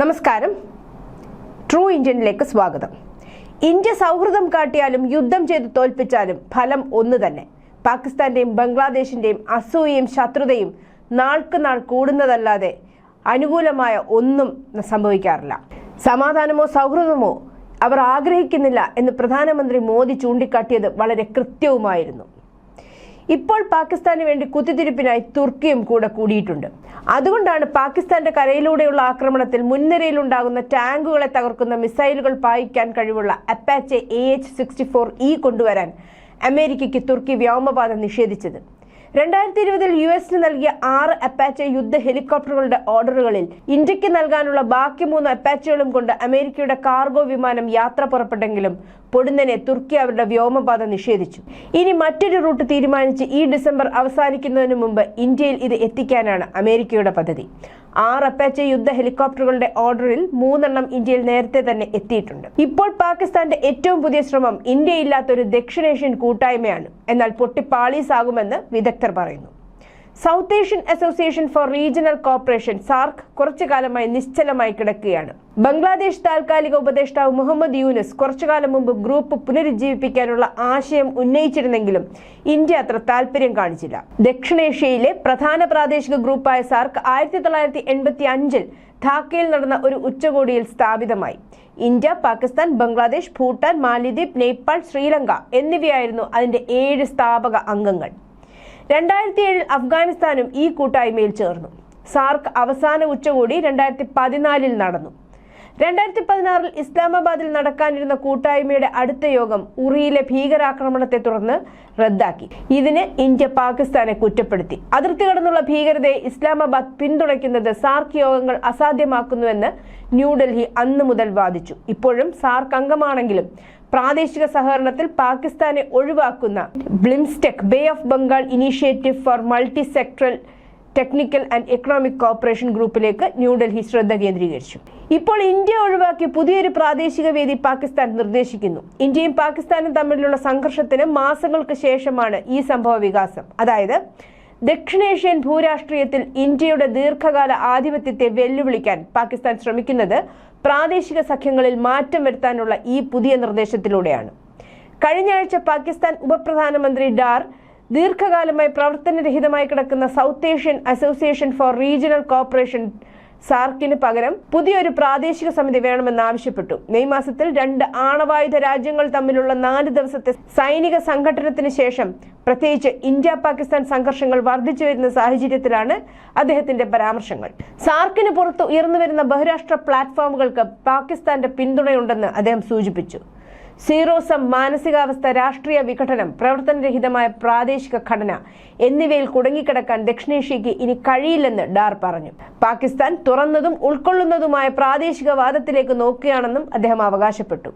നമസ്കാരം. ട്രൂ ഇന്ത്യനിലേക്ക് സ്വാഗതം. ഇന്ത്യ സൗഹൃദം കാട്ടിയാലും യുദ്ധം ചെയ്ത് തോൽപ്പിച്ചാലും ഫലം ഒന്ന് തന്നെ. പാകിസ്ഥാന്റെയും ബംഗ്ലാദേശിന്റെയും അസൂയയും ശത്രുതയും നാൾക്ക് നാൾ കൂടുന്നതല്ലാതെ അനുകൂലമായ ഒന്നും സംഭവിക്കാറില്ല. സമാധാനമോ സൗഹൃദമോ അവർ ആഗ്രഹിക്കുന്നില്ല എന്ന് പ്രധാനമന്ത്രി മോദി ചൂണ്ടിക്കാട്ടിയത് വളരെ കൃത്യവുമായിരുന്നു. ഇപ്പോൾ പാകിസ്ഥാന് വേണ്ടി കുത്തിത്തിരിപ്പിനായി തുർക്കിയും കൂടെ കൂടിയിട്ടുണ്ട്. അതുകൊണ്ടാണ് പാകിസ്ഥാന്റെ കരയിലൂടെയുള്ള ആക്രമണത്തിൽ മുൻനിരയിലുണ്ടാകുന്ന ടാങ്കുകളെ തകർക്കുന്ന മിസൈലുകൾ പായിക്കാൻ കഴിവുള്ള Apache A H sixty four E കൊണ്ടുവരാൻ അമേരിക്കയ്ക്ക് തുർക്കി വ്യോമപാത നിഷേധിച്ചത്. രണ്ടായിരത്തി ഇരുപതിൽ യു എസിന് നൽകിയ ആറ് അപ്പാച്ചെ യുദ്ധ ഹെലികോപ്റ്ററുകളുടെ ഓർഡറുകളിൽ ഇന്ത്യയ്ക്ക് നൽകാനുള്ള ബാക്കി മൂന്ന് അപ്പാച്ചകളും കൊണ്ട് അമേരിക്കയുടെ കാർഗോ വിമാനം യാത്ര പുറപ്പെട്ടെങ്കിലും പൊടുന്നനെ തുർക്കി അവരുടെ വ്യോമപാത നിഷേധിച്ചു. ഇനി മറ്റൊരു റൂട്ട് തീരുമാനിച്ച് ഈ ഡിസംബർ അവസാനിക്കുന്നതിന് മുമ്പ് ഇന്ത്യയിൽ ഇത് എത്തിക്കാനാണ് അമേരിക്കയുടെ പദ്ധതി. ആറ് അപ്പാച്ചെ യുദ്ധ ഹെലികോപ്റ്ററുകളുടെ ഓർഡറിൽ മൂന്നെണ്ണം ഇന്ത്യയിൽ നേരത്തെ തന്നെ എത്തിയിട്ടുണ്ട്. ഇപ്പോൾ പാകിസ്ഥാന്റെ ഏറ്റവും പുതിയ ശ്രമം ഇന്ത്യയില്ലാത്ത ഒരു ദക്ഷിണേഷ്യൻ കൂട്ടായ്മയാണ്. എന്നാൽ പൊട്ടിപ്പാളീസാകുമെന്ന് വിദഗ്ധർ പറയുന്നു. South Asian Association for Regional Cooperation SAARC കുറച്ചു കാലമായി നിശ്ചലമായി കിടക്കുകയാണ്. ബംഗ്ലാദേശ് താൽക്കാലിക ഉപദേഷ്ടാവ് മുഹമ്മദ് യൂനസ് കുറച്ചു കാലം മുമ്പ് ഗ്രൂപ്പ് പുനരുജ്ജീവിപ്പിക്കാനുള്ള ആശയം ഉന്നയിച്ചിരുന്നെങ്കിലും ഇന്ത്യ അത്ര താല്പര്യം കാണിച്ചില്ല. ദക്ഷിണേഷ്യയിലെ പ്രധാന പ്രാദേശിക ഗ്രൂപ്പായ സാർക്ക് ആയിരത്തി തൊള്ളായിരത്തി എൺപത്തി അഞ്ചിൽ ധാക്കയിൽ നടന്ന ഒരു ഉച്ചകോടിയിൽ സ്ഥാപിതമായി. ഇന്ത്യ പാകിസ്ഥാൻ ബംഗ്ലാദേശ് ഭൂട്ടാൻ മാലിദ്വീപ് നേപ്പാൾ ശ്രീലങ്ക എന്നിവയായിരുന്നു അതിന്റെ ഏഴ് സ്ഥാപക അംഗങ്ങൾ. രണ്ടായിരത്തി ഏഴിൽ അഫ്ഗാനിസ്ഥാനും ഈ കൂട്ടായ്മയിൽ ചേർന്നു. സാർക്ക് അവസാന ഉച്ചകോടി രണ്ടായിരത്തി പതിനാലിൽ നടന്നു. രണ്ടായിരത്തി പതിനാറിൽ ഇസ്ലാമാബാദിൽ നടക്കാനിരുന്ന കൂട്ടായ്മയുടെ അടുത്ത യോഗം ഉറിയിലെ ഭീകരാക്രമണത്തെ തുടർന്ന് റദ്ദാക്കി. ഇതിന് ഇന്ത്യ പാകിസ്ഥാനെ കുറ്റപ്പെടുത്തി. അതിർത്തി കടന്നുള്ള ഭീകരതയെ ഇസ്ലാമാബാദ് പിന്തുണയ്ക്കുന്നത് സാർക്ക് യോഗങ്ങൾ അസാധ്യമാക്കുന്നുവെന്ന് ന്യൂഡൽഹി അന്നു മുതൽ വാദിച്ചു. ഇപ്പോഴും സാർക്ക് അംഗമാണെങ്കിലും പ്രാദേശിക സഹകരണത്തിൽ പാകിസ്ഥാനെ ഒഴിവാക്കുന്ന BIMSTEC Bay of Bengal Initiative for Multi Sectoral Technical and Economic Cooperation ഗ്രൂപ്പിലേക്ക് ന്യൂഡൽഹി ശ്രദ്ധ കേന്ദ്രീകരിച്ചു. ഇപ്പോൾ ഇന്ത്യ ഒഴിവാക്കി പുതിയൊരു പ്രാദേശിക വേദി പാകിസ്ഥാൻ നിർദ്ദേശിക്കുന്നു. ഇന്ത്യയും പാകിസ്ഥാനും തമ്മിലുള്ള സംഘർഷത്തിന് മാസങ്ങൾക്ക് ശേഷമാണ് ഈ സംഭവ വികാസം. അതായത് ദക്ഷിണേഷ്യൻ ഭൂരാഷ്ട്രീയത്തിൽ ഇന്ത്യയുടെ ദീർഘകാല ആധിപത്യത്തെ വെല്ലുവിളിക്കാൻ പാകിസ്ഥാൻ ശ്രമിക്കുന്നത് പ്രാദേശിക സഖ്യങ്ങളിൽ മാറ്റം വരുത്താനുള്ള ഈ പുതിയ നിർദ്ദേശത്തിലൂടെയാണ്. കഴിഞ്ഞ ആഴ്ച പാകിസ്ഥാൻ ഉപപ്രധാനമന്ത്രി ഡാർ ദീർഘകാലമായി പ്രവർത്തനരഹിതമായി കിടക്കുന്ന South Asian Association for Regional Cooperation സാർക്കിന് പകരം പുതിയൊരു പ്രാദേശിക സമിതി വേണമെന്ന് ആവശ്യപ്പെട്ടു. മെയ് മാസത്തിൽ രണ്ട് ആണവായുധ രാജ്യങ്ങൾ തമ്മിലുള്ള നാല് ദിവസത്തെ സൈനിക സംഘടനത്തിന് ശേഷം പ്രത്യേകിച്ച് ഇന്ത്യ പാകിസ്ഥാൻ സംഘർഷങ്ങൾ വർദ്ധിച്ചു വരുന്ന സാഹചര്യത്തിലാണ് അദ്ദേഹത്തിന്റെ പരാമർശങ്ങൾ. സാർക്കിന് പുറത്ത് ഉയർന്നു വരുന്ന ബഹുരാഷ്ട്ര പ്ലാറ്റ്ഫോമുകൾക്ക് പാകിസ്ഥാന്റെ പിന്തുണയുണ്ടെന്ന് അദ്ദേഹം സൂചിപ്പിച്ചു. സീറോസം മാനസികാവസ്ഥ രാഷ്ട്രീയ വിഘടനം പ്രവർത്തനരഹിതമായ പ്രാദേശിക ഘടന എന്നിവയിൽ കുടുങ്ങിക്കിടക്കാൻ ദക്ഷിണേഷ്യയ്ക്ക് ഇനി കഴിയില്ലെന്ന് ഡാർ പറഞ്ഞു. പാകിസ്ഥാൻ തുറന്നതും ഉൾക്കൊള്ളുന്നതുമായ പ്രാദേശികവാദത്തിലേക്ക് നോക്കുകയാണെന്നും അദ്ദേഹം അവകാശപ്പെട്ടു.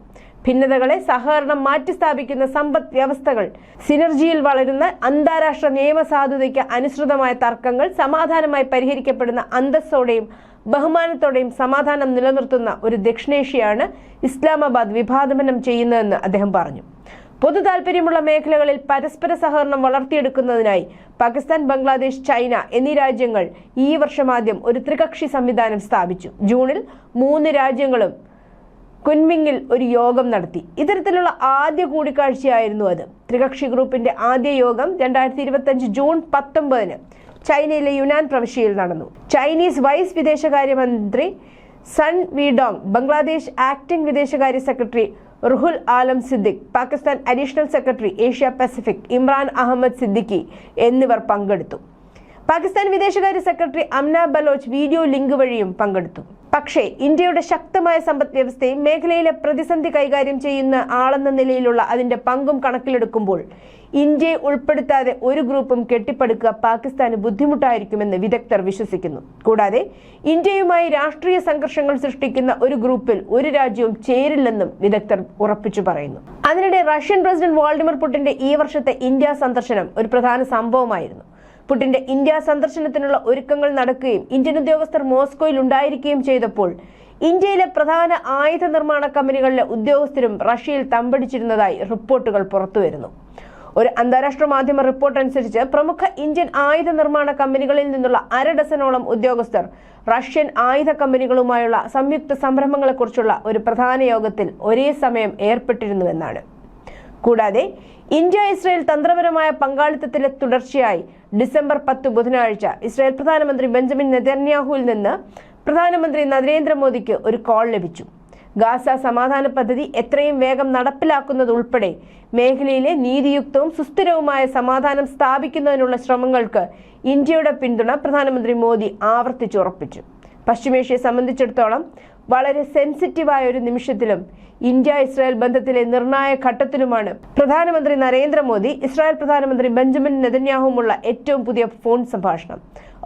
ഭിന്നതകളെ സഹകരണം മാറ്റിസ്ഥാപിക്കുന്ന സമ്പദ് വ്യവസ്ഥകൾ സിനർജിയിൽ വളരുന്ന അന്താരാഷ്ട്ര നിയമസാധുതയ്ക്ക് അനുസൃതമായ തർക്കങ്ങൾ സമാധാനമായി പരിഹരിക്കപ്പെടുന്ന അന്തസ്സോടെയും ബഹുമാനത്തോടെയും സമാധാനം നിലനിർത്തുന്ന ഒരു ദക്ഷിണേഷ്യയാണ് ഇസ്ലാമാബാദ് വിഭാതമനം ചെയ്യുന്നതെന്ന് അദ്ദേഹം പറഞ്ഞു. പൊതു താൽപര്യമുള്ള മേഖലകളിൽ പരസ്പര സഹകരണം വളർത്തിയെടുക്കുന്നതിനായി പാകിസ്ഥാൻ ബംഗ്ലാദേശ് ചൈന എന്നീ രാജ്യങ്ങൾ ഈ വർഷം ആദ്യം ഒരു ത്രികക്ഷി സംവിധാനം സ്ഥാപിച്ചു. ജൂണിൽ മൂന്ന് രാജ്യങ്ങളും കുൻമിങ്ങിൽ ഒരു യോഗം നടത്തി. ഇത്തരത്തിലുള്ള ആദ്യ കൂടിക്കാഴ്ചയായിരുന്നു അത്. ത്രികക്ഷി ഗ്രൂപ്പിന്റെ ആദ്യ യോഗം രണ്ടായിരത്തി ഇരുപത്തി ജൂൺ പത്തൊമ്പതിന് ചൈനയിലെ യുനാൻ പ്രവിശ്യയിൽ നടന്നു. ചൈനീസ് വൈസ് വിദേശകാര്യമന്ത്രി സൺ വിഡോങ് ബംഗ്ലാദേശ് ആക്ടിംഗ് വിദേശകാര്യ secretary Ruhul Alam Siddique Pakistan additional secretary Asia Pacific Imran Ahmed Siddiqui എന്നിവർ പങ്കെടുത്തു. പാകിസ്ഥാൻ വിദേശകാര്യ secretary Amna Baloch video link വഴിയും പങ്കെടുത്തു. പക്ഷേ ഇന്ത്യയുടെ ശക്തമായ സമ്പദ് വ്യവസ്ഥയും മേഖലയിലെ പ്രതിസന്ധി കൈകാര്യം ചെയ്യുന്ന ആളെന്ന നിലയിലുള്ള അതിന്റെ പങ്കും കണക്കിലെടുക്കുമ്പോൾ ഇന്ത്യയെ ഉൾപ്പെടുത്താതെ ഒരു ഗ്രൂപ്പും കെട്ടിപ്പടുക്കുക പാകിസ്ഥാന് ബുദ്ധിമുട്ടായിരിക്കുമെന്ന് വിദഗ്ധർ വിശ്വസിക്കുന്നു. കൂടാതെ ഇന്ത്യയുമായി രാഷ്ട്രീയ സംഘർഷങ്ങൾ സൃഷ്ടിക്കുന്ന ഒരു ഗ്രൂപ്പിൽ ഒരു രാജ്യവും ചേരില്ലെന്നും വിദഗ്ധർ ഉറപ്പിച്ചു പറയുന്നു. അതിനിടെ റഷ്യൻ പ്രസിഡന്റ് വാൾഡിമർ പുടിന്റെ ഈ വർഷത്തെ ഇന്ത്യ സന്ദർശനം ഒരു പ്രധാന സംഭവമായിരുന്നു. പുടിന്റെ ഇന്ത്യ സന്ദർശനത്തിനുള്ള ഒരുക്കങ്ങൾ നടക്കുകയും ഇന്ത്യൻ ഉദ്യോഗസ്ഥർ മോസ്കോയിൽ ഉണ്ടായിരിക്കുകയും ചെയ്തപ്പോൾ ഇന്ത്യയിലെ പ്രധാന ആയുധ നിർമ്മാണ കമ്പനികളിലെ ഉദ്യോഗസ്ഥരും റഷ്യയിൽ തമ്പടിച്ചിരുന്നതായി റിപ്പോർട്ടുകൾ പുറത്തുവരുന്നു. ഒരു അന്താരാഷ്ട്ര മാധ്യമ റിപ്പോർട്ട് അനുസരിച്ച് പ്രമുഖ ഇന്ത്യൻ ആയുധ നിർമ്മാണ കമ്പനികളിൽ നിന്നുള്ള അര ഡസനോളം ഉദ്യോഗസ്ഥർ റഷ്യൻ ആയുധ കമ്പനികളുമായുള്ള സംയുക്ത സംരംഭങ്ങളെക്കുറിച്ചുള്ള ഒരു പ്രധാന യോഗത്തിൽ ഒരേ സമയം ഏർപ്പെട്ടിരുന്നുവെന്നാണ്. കൂടാതെ ഇന്ത്യ ഇസ്രായേൽ തന്ത്രപരമായ പങ്കാളിത്തത്തിലെ തുടർച്ചയായി ഡിസംബർ പത്ത് ബുധനാഴ്ച ഇസ്രായേൽ പ്രധാനമന്ത്രി ബെഞ്ചമിൻ നെതന്യാഹുവിൽ നിന്ന് പ്രധാനമന്ത്രി നരേന്ദ്രമോദിക്ക് ഒരു കോൾ ലഭിച്ചു. ഗാസ സമാധാന പദ്ധതി എത്രയും വേഗം നടപ്പിലാക്കുന്നത് ഉൾപ്പെടെ മേഖലയിലെ നീതിയുക്തവും സുസ്ഥിരവുമായ സമാധാനം സ്ഥാപിക്കുന്നതിനുള്ള ശ്രമങ്ങൾക്ക് ഇന്ത്യയുടെ പിന്തുണ പ്രധാനമന്ത്രി മോദി ആവർത്തിച്ചുറപ്പിച്ചു. പശ്ചിമേഷ്യയെ സംബന്ധിച്ചിടത്തോളം വളരെ സെൻസിറ്റീവായ ഒരു നിമിഷത്തിലും ഇന്ത്യ ഇസ്രായേൽ ബന്ധത്തിലെ നിർണായക ഘട്ടത്തിലുമാണ് പ്രധാനമന്ത്രി നരേന്ദ്രമോദി ഇസ്രായേൽ പ്രധാനമന്ത്രി ബെഞ്ചമിൻ നെതന്യാഹുമുള്ള ഏറ്റവും പുതിയ ഫോൺ സംഭാഷണം.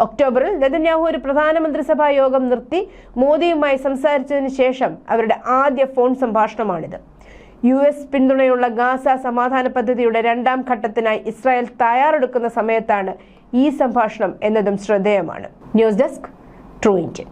ഒക്ടോബറിൽ നെതന്യാഹു ഒരു പ്രധാനമന്ത്രിസഭാ യോഗം നിർത്തി മോദിയുമായി സംസാരിച്ചതിന് ശേഷം അവരുടെ ആദ്യ ഫോൺ സംഭാഷണമാണിത്. യു എസ് പിന്തുണയുള്ള ഗാസ സമാധാന പദ്ധതിയുടെ രണ്ടാം ഘട്ടത്തിനായി ഇസ്രായേൽ തയ്യാറെടുക്കുന്ന സമയത്താണ് ഈ സംഭാഷണം എന്നതും ശ്രദ്ധേയമാണ്. News desk true Indian.